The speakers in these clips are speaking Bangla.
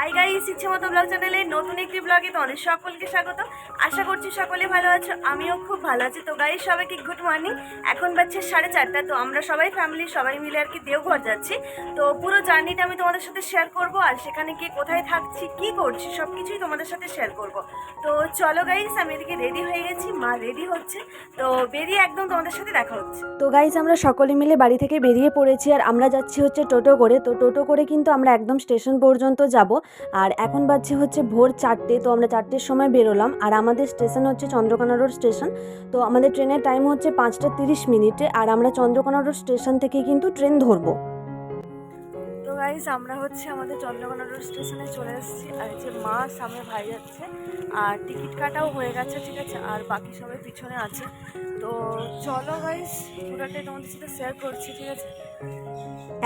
হাই গাইস ইচ্ছে মতো ব্লগ চ্যানেলে নতুন একটি ব্লগে তোমাদের সকলকে স্বাগত। আশা করছি সকলে ভালো আছো, আমিও খুব ভালো আছি। তো গাইস, সবাইকে গুড মর্নিং। এখন বাজছে সাড়ে চারটা, তো আমরা সবাই ফ্যামিলি সবাই মিলে আর কি দেওঘর যাচ্ছি। তো পুরো জার্নিটা আমি তোমাদের সাথে শেয়ার করব, আর সেখানে গিয়ে কোথায় থাকছি, কি করছি সব কিছুই তোমাদের সাথে শেয়ার করব। তো চলো গাইস, আমি এদিকে রেডি হয়ে গেছি, মা রেডি হচ্ছে। তো বেরিয়ে একদম তোমাদের সাথে দেখা হচ্ছে। তো গাইজ আমরা সকলে মিলে বাড়ি থেকে বেরিয়ে পড়েছি, আর আমরা যাচ্ছি হচ্ছে টোটো করে। তো টোটো করে কিন্তু আমরা একদম স্টেশন পর্যন্ত যাব। আর এখন বাজছে হচ্ছে ভোর চারটে, তো আমরা চারটের সময় বেরোলাম। আর আমাদের স্টেশন হচ্ছে চন্দ্রকোনা রোড স্টেশন। তো আমাদের ট্রেনের টাইম হচ্ছে পাঁচটা তিরিশ মিনিটে। আর আমরা চন্দ্রকোনা রোড স্টেশন থেকে কিন্তু ট্রেন ধরবো। গাইজ আমরা হচ্ছে আমাদের চন্দ্রকোনা রোড স্টেশনে চলে এসেছি। আর যে মা সামনে ভাই যাচ্ছে, আর টিকিট কাটাও হয়ে গেছে, ঠিক আছে? আর বাকি সবাই পিছনে আছে। তো চলো গাইজ পুরোটাই তোমাদের সাথে শেয়ার করছি, ঠিক আছে?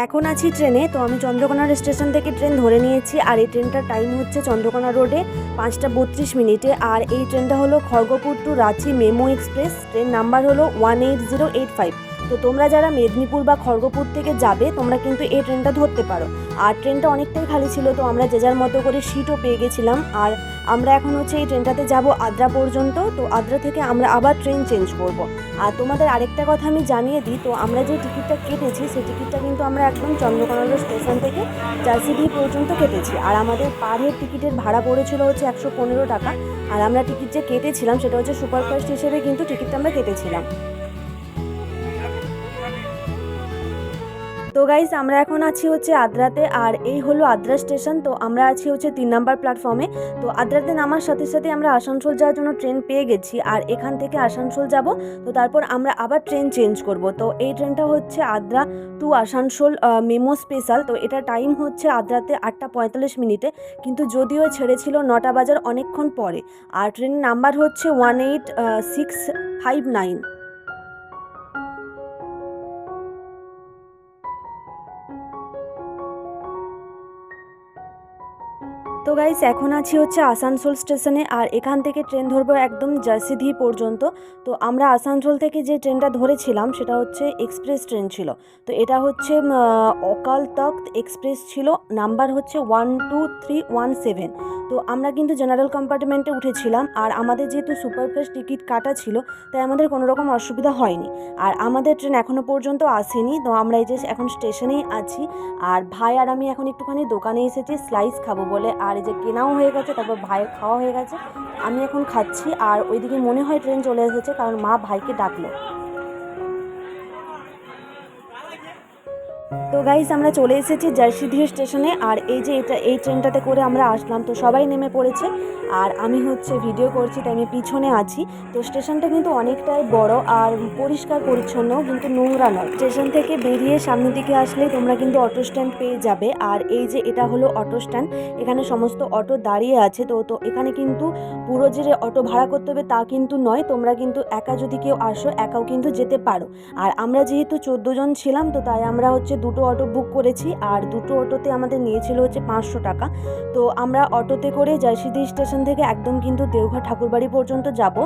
এখন আছি ট্রেনে, তো আমি চন্দ্রকোনা স্টেশন থেকে ট্রেন ধরে নিয়েছি। আর এই ট্রেনটার টাইম হচ্ছে চন্দ্রকোনা রোডে পাঁচটা বত্রিশ মিনিটে। আর এই ট্রেনটা হলো Kharagpur to Ranchi MEMU express. Train number হলো one eight zero eight five তো তোমরা যারা মেদিনীপুর বা খড়গপুর থেকে যাবে, তোমরা কিন্তু এই ট্রেনটা ধরতে পারো। আর ট্রেনটা অনেকটাই খালি ছিল, তো আমরা যে যার মতো করে সিটও পেয়ে গেছিলাম। আর আমরা এখন হচ্ছে এই ট্রেনটাতে যাব আদ্রা পর্যন্ত, তো আদ্রা থেকে আমরা আবার ট্রেন চেঞ্জ করব। আর তোমাদের আরেকটা কথা আমি জানিয়ে দিই, তো আমরা যে টিকিটটা কেটেছি, সেই টিকিটটা কিন্তু আমরা একদম চন্দ্রকোনা স্টেশন থেকে জার্সিডি পর্যন্ত কেটেছি। আর আমাদের পার হেড টিকিটের ভাড়া পড়েছিল হচ্ছে একশো পনেরো টাকা। আর আমরা টিকিট যে কেটেছিলাম, সেটা হচ্ছে সুপারফাস্ট হিসেবে কিন্তু টিকিটটা আমরা কেটেছিলাম। তো গাইজ আমরা এখন আছি হচ্ছে আদ্রাতে, আর এই হলো আদ্রা স্টেশন। তো আমরা আছি হচ্ছে তিন নাম্বার প্ল্যাটফর্মে তো আদ্রাতে নামার সাথে সাথে আমরা আসানসোল যাওয়ার জন্য ট্রেন পেয়ে গেছি, আর এখান থেকে আসানসোল যাব। তো তারপর আমরা আবার ট্রেন চেঞ্জ করব। তো এই ট্রেনটা হচ্ছে Adra to Asansol MEMU special তো এটা টাইম হচ্ছে আদ্রাতে আটটা পঁয়তাল্লিশ মিনিটে। কিন্তু যদিও ছেড়েছিল নটা বাজার অনেকক্ষণ পরে। আর ট্রেনের নাম্বার হচ্ছে one eight six five nine তো গাইস এখন আছি হচ্ছে আসানসোল স্টেশনে আর এখান থেকে ট্রেন ধরবো একদম জার্সিধি পর্যন্ত। তো আমরা আসানসোল থেকে যে ট্রেনটা ধরেছিলাম, সেটা হচ্ছে এক্সপ্রেস ট্রেন ছিল। তো এটা হচ্ছে অকাল তখ্ত এক্সপ্রেস ছিল নাম্বার হচ্ছে one two three one seven তো আমরা কিন্তু জেনারেল কম্পার্টমেন্টে উঠেছিলাম আর আমাদের যেহেতু সুপারফাস্ট টিকিট কাটা ছিল, তাই আমাদের কোনো রকম অসুবিধা হয়নি। আর আমাদের ট্রেন এখনও পর্যন্ত আসেনি, তো আমরা এই যে এখন স্টেশনেই আছি। আর ভাই আর আমি এখন একটুখানি দোকানে এসেছি স্লাইস খাব বলে। আর এই যে কেনাও হয়ে গেছে, তারপর ভাইয়ের খাওয়া হয়ে গেছে। আমি এখন খাচ্ছি আর ওইদিকে মনে হয় ট্রেন চলে এসেছে, কারণ মা ভাইকে ডাকলো। তো গাইজ আমরা চলে এসেছি জার্সিধির স্টেশনে, আর এই যে এটা, এই ট্রেনটাতে করে আমরা আসলাম। তো সবাই নেমে পড়েছে, আর আমি হচ্ছে ভিডিও করছি, তাই আমি পিছনে আছি। তো স্টেশনটা কিন্তু অনেকটাই বড় আর পরিষ্কার পরিচ্ছন্ন, কিন্তু নোংরা নয়। স্টেশন থেকে বেরিয়ে সামনের দিকে আসলেই তোমরা কিন্তু অটো স্ট্যান্ড পেয়ে যাবে। আর এই যে এটা হলো অটো স্ট্যান্ড এখানে সমস্ত অটো দাঁড়িয়ে আছে। তো তো এখানে কিন্তু পুরো যে অটো ভাড়া করতে হবে তা কিন্তু নয়, তোমরা কিন্তু একা যদি কেউ আসো, একাও কিন্তু যেতে পারো। আর আমরা যেহেতু চোদ্দ জন ছিলাম, তো তাই আমরা হচ্ছে দুটো অটো বুক করেছি আর দুটো অটোতে আমাদের নিয়েছিল হচ্ছে পাঁচশো টাকা। তো আমরা অটোতে করে জয়সিদ্ধি স্টেশন থেকে একদম কিন্তু দেওঘর ঠাকুরবাড়ি পর্যন্ত যাব।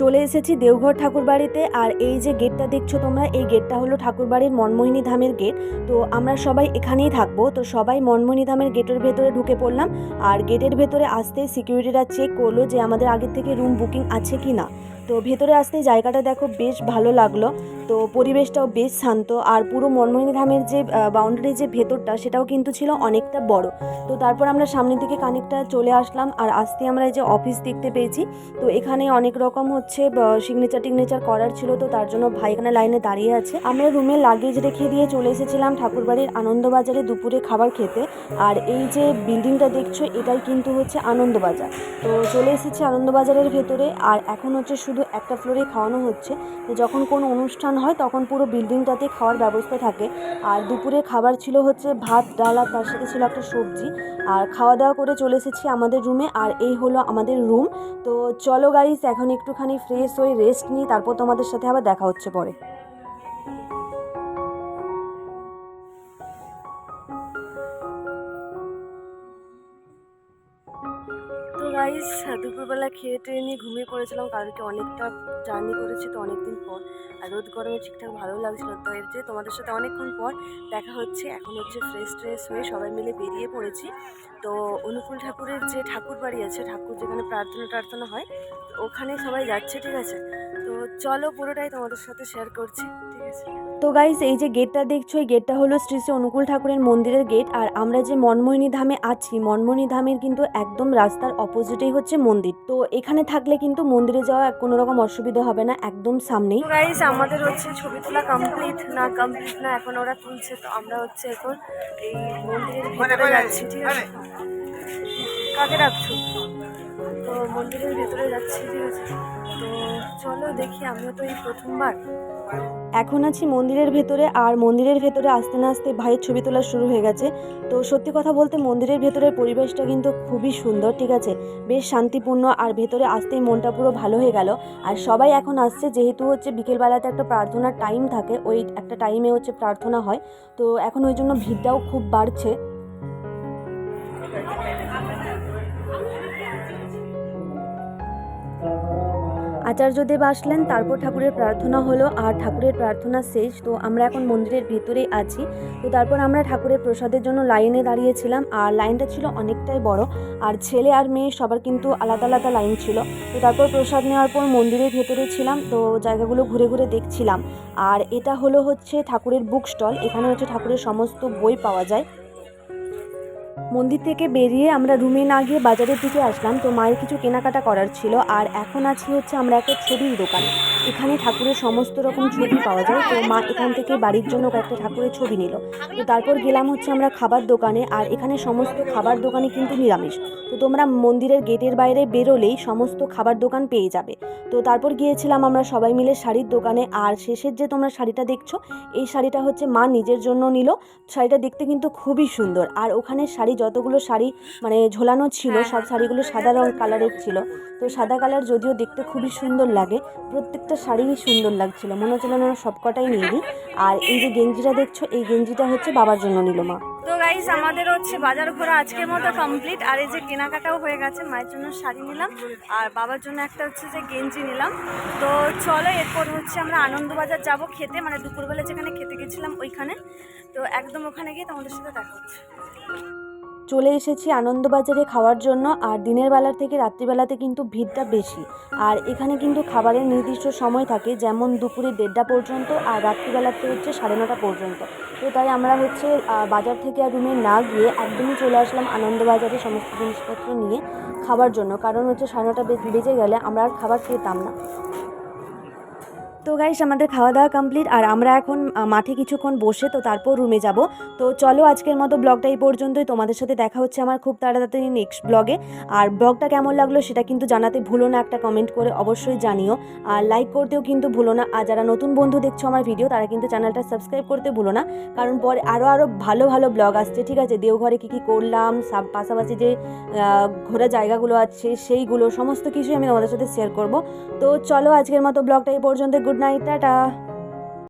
চলে এসেছি দেওঘর ঠাকুরবাড়িতে আর এই যে গেটটা দেখছ তোমরা, এই গেটটা হলো ঠাকুরবাড়ির মনমোহিনী ধামের গেট তো আমরা সবাই এখানেই থাকব। তো সবাই মনমোহিনী ধামের গেটের ভেতরে ঢুকে পড়লাম। আর গেটের ভেতরে আসতে সিকিউরিটিরা চেক করল যে আমাদের আগের থেকে রুম বুকিং আছে কি না তো ভেতরে আসতেই জায়গাটা দেখো বেশ ভালো লাগল। তো পরিবেশটাও বেশ শান্ত আর পুরো মনমোহিনী ধামের যে বাউন্ডারি যে ভেতরটা, সেটাও কিন্তু ছিল অনেকটা বড়। তো তারপর আমরা সামনের দিকে খানিকটা চলে আসলাম আর আসতে আমরা এই যে অফিস দেখতে পেয়েছি। তো এখানে অনেক রকম হচ্ছে সিগনেচার টিগনেচার করার ছিল। তো তার জন্য ভাই এখানে লাইনে দাঁড়িয়ে আছে। আমরা রুমে লাগেজ রেখে দিয়ে চলে এসেছিলাম ঠাকুরবাড়ির আনন্দবাজারে দুপুরে খাবার খেতে। আর এই যে বিল্ডিংটা দেখছ, এটাই কিন্তু হচ্ছে আনন্দবাজার। তো চলে এসেছি আনন্দবাজারের ভেতরে। আর এখন হচ্ছে শুধু একটা ফ্লোরে খাওয়ানো হচ্ছে। যখন কোনো অনুষ্ঠান হয়, তখন পুরো বিল্ডিংটাতে খাওয়ার ব্যবস্থা থাকে। আর দুপুরে খাবার ছিল হচ্ছে ভাত, ডাল, আর তার সাথে ছিল একটা সবজি। আর খাওয়া দাওয়া করে চলে এসেছি আমাদের রুমে আর এই হলো আমাদের রুম তো চলো গাইস এখন একটুখানি ফ্রেশ হয়ে রেস্ট নিই, তারপর তোমাদের সাথে আবার দেখা হচ্ছে পরে। গাইস দুপুরবেলা খেয়ে টেয়ে নিয়ে ঘুমিয়ে পড়েছিলাম। কালকে অনেকটা জার্নি করেছি তো অনেকদিন পর। আর রোদ গরমে ঠিকঠাক ভালো লাগছিল তো এর যে তোমাদের সাথে অনেকক্ষণ পর দেখা হচ্ছে। এখন হচ্ছে ফ্রেশ ট্রেশ হয়ে সবাই মিলে বেরিয়ে পড়েছি। তো অনুকূল ঠাকুরের যে ঠাকুর বাড়ি আছে, ঠাকুর যেখানে প্রার্থনা টার্থনা হয় ওখানে সবাই যাচ্ছে, ঠিক আছে? চলো পুরোটাই তোমাদের সাথে শেয়ার করছি ঠিক আছে? তো গাইজ এই যে গেটটা দেখছ এই গেটটা হলো শ্রী শ্রী অনুকূল ঠাকুরের মন্দিরের গেট আর আমরা যে মনমোহিনী ধামে আছি মনমোহিনী ধামের কিন্তু একদম রাস্তার অপোজিটেই হচ্ছে মন্দির। তো এখানে থাকলে কিন্তু মন্দিরে যাওয়া কোনো রকম অসুবিধা হবে না একদম সামনেই। তো গাইস আমাদের হচ্ছে ছবি তোলা কমপ্লিট না কমপ্লিট না এখন ওরা তুলছে তো আমরা হচ্ছে এখন এই মন্দিরের ভেতরে যাচ্ছি ঠিক আছে? কাকে রাখছো তো মন্দিরের ভেতরে যাচ্ছি, ঠিক আছে। তো চলো দেখি, আমিও তো এই প্রথমবার। এখন আছি মন্দিরের ভেতরে, আর মন্দিরের ভেতরে আস্তে না আস্তে ভাইয়ের ছবি তোলা শুরু হয়ে গেছে। তো সত্যি কথা বলতে মন্দিরের ভেতরের পরিবেশটা কিন্তু খুবই সুন্দর, ঠিক আছে? বেশ শান্তিপূর্ণ, আর ভেতরে আসতেই মনটা পুরো ভালো হয়ে গেল। আর সবাই এখন আসছে, যেহেতু হচ্ছে বিকেলবেলাতে একটা প্রার্থনার টাইম থাকে, ওই একটা টাইমে হচ্ছে প্রার্থনা হয়। তো এখন ওই জন্য ভিড়টাও খুব বাড়ছে। আচার্যদেব আসলেন, তারপর ঠাকুরের প্রার্থনা হলো, আর ঠাকুরের প্রার্থনা শেষ। তো আমরা এখন মন্দিরের ভেতরেই আছি। তো তারপর আমরা ঠাকুরের প্রসাদের জন্য লাইনে দাঁড়িয়েছিলাম, আর লাইনটা ছিল অনেকটাই বড়। আর ছেলে আর মেয়ে সবার কিন্তু আলাদা আলাদা লাইন ছিল। তো তারপর প্রসাদ নেওয়ার পর মন্দিরের ভেতরে ছিলাম, তো জায়গাগুলো ঘুরে ঘুরে দেখছিলাম। আর এটা হলো হচ্ছে ঠাকুরের বুক স্টল এখানে হচ্ছে ঠাকুরের সমস্ত বই পাওয়া যায়। মন্দির থেকে বেরিয়ে আমরা রুমে না গিয়ে বাজারের দিকে আসলাম। তো মায়ের কিছু কেনাকাটা করার ছিল। আর এখন আছি হচ্ছে আমরা একটা ছবির দোকানে। এখানে ঠাকুরের সমস্ত রকম ছবি পাওয়া যায়। তো মা এখান থেকে বাড়ির জন্য কয়েকটা ঠাকুরের ছবি নিল। তো তারপর গেলাম হচ্ছে আমরা খাবার দোকানে। আর এখানে সমস্ত খাবার দোকানে কিন্তু নিরামিষ। তো তোমরা মন্দিরের গেটের বাইরে বেরোলেই সমস্ত খাবার দোকান পেয়ে যাবে। তো তারপর গিয়েছিলাম আমরা সবাই মিলে শাড়ির দোকানে। আর শেষের যে তোমরা শাড়িটা দেখছ, এই শাড়িটা হচ্ছে মা নিজের জন্য নিল। শাড়িটা দেখতে কিন্তু খুবই সুন্দর। আর ওখানে শাড়ি যতগুলো শাড়ি মানে ঝোলানো ছিল সব শাড়িগুলো সাদা রং কালারের ছিল। তো সাদা কালার যদিও দেখতে খুবই সুন্দর লাগে প্রত্যেকটা শাড়িই সুন্দর লাগছিল। মনে হচ্ছিল না সবকটাই নিয়ে নিই। আর এই যে গেঞ্জিটা দেখছ এই গেঞ্জিটা হচ্ছে বাবার জন্য নিল মা। তো গাইস আমাদের হচ্ছে বাজার ঘোরা আজকের মতো কমপ্লিট আর এই যে কেনাকাটাও হয়ে গেছে মায়ের জন্য শাড়ি নিলাম। আর বাবার জন্য একটা হচ্ছে যে গেঞ্জি নিলাম। তো চলো এরপর হচ্ছে আমরা আনন্দবাজার যাব খেতে। মানে দুপুরবেলা যেখানে খেতে গেছিলাম ওইখানে। তো একদম ওখানে গিয়ে তোমাদের সাথে দেখা হচ্ছে। চলে এসেছি আনন্দবাজারে খাওয়ার জন্য, আর দিনের বেলার থেকে রাত্রিবেলাতে কিন্তু ভিড়টা বেশি। আর এখানে কিন্তু খাবারের নির্দিষ্ট সময় থাকে, যেমন দুপুরে দেড়টা পর্যন্ত আর রাত্রিবেলাতে হচ্ছে সাড়ে নটা পর্যন্ত। তো তাই আমরা হচ্ছে বাজার থেকে আর রুমে না গিয়ে একদমই চলে আসলাম আনন্দবাজারে সমস্ত জিনিসপত্র নিয়ে খাবার জন্য। কারণ হচ্ছে সাড়ে নটা বেজে গেলে আমরা আর খাবার খেতাম না। তো গাইস আমাদের খাওয়া দাওয়া কমপ্লিট আর আমরা এখন মাঠে কিছুক্ষণ বসে তো তারপর রুমে যাব। তো চলো আজকের মতো ব্লগটা এই পর্যন্তই। তোমাদের সাথে দেখা হচ্ছে আমার খুব তাড়াতাড়ি নেক্সট ব্লগে আর ব্লগটা কেমন লাগল সেটা কিন্তু জানাতে ভুলো না, একটা কমেন্ট করে অবশ্যই জানিও। আর লাইক করতেও কিন্তু ভুলো না। আর যারা নতুন বন্ধু দেখছ আমার ভিডিও তারা কিন্তু চ্যানেলটা সাবস্ক্রাইব করতে ভুলো না। কারণ পরে আরও আরও ভালো ভালো ব্লগ আসছে, ঠিক আছে? দেওঘরে কী কী করলাম পাশাপাশি যে ঘোরা জায়গাগুলো আছে, সেইগুলো, সমস্ত কিছুই আমি তোমাদের সাথে শেয়ার করব। তো চলো আজকের মতো ব্লগটা এই পর্যন্ত গুড নাইট টাটা